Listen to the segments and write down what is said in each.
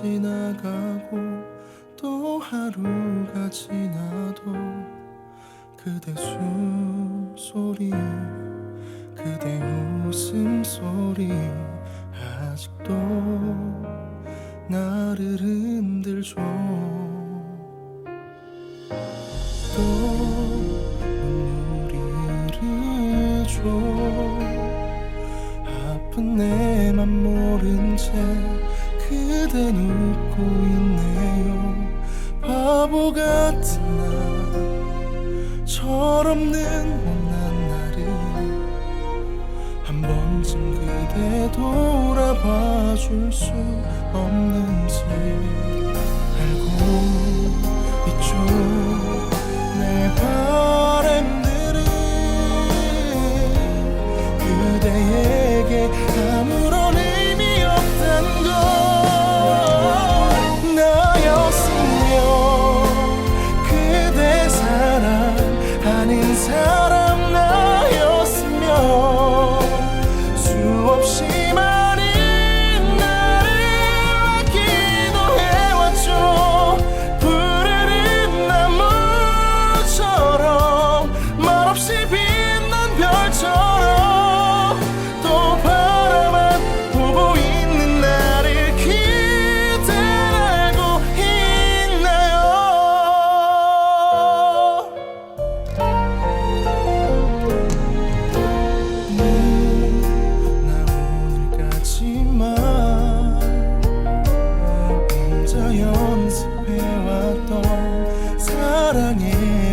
지나가고 또 하루가 지나도 그대 숨소리 그대 웃음소리 아직도 나를 흔들죠. 또 눈물이 흐르죠. 아픈 내 맘 모른 채 그댄 웃고 있네요. 바보 같은 나 철없는 못난 나를 한 번쯤 그대 돌아봐 줄 수 없는지 알고 있죠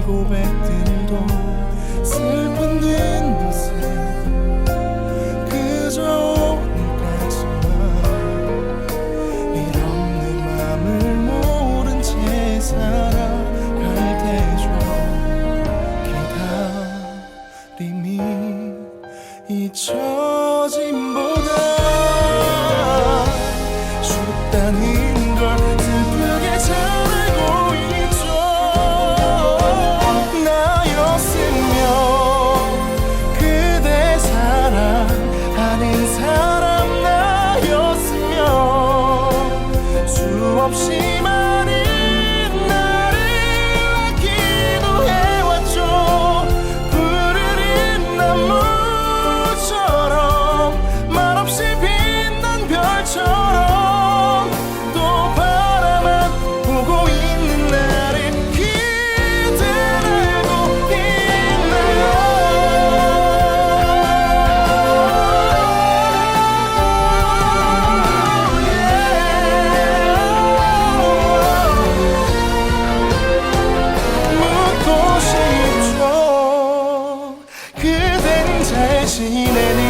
고백들도 슬픈 뒷모습 그저 오늘까지만 이런 내 맘을 모른 채 살아갈 테죠. 기다림이 잊혀짐보다. 쉽다는 心的你。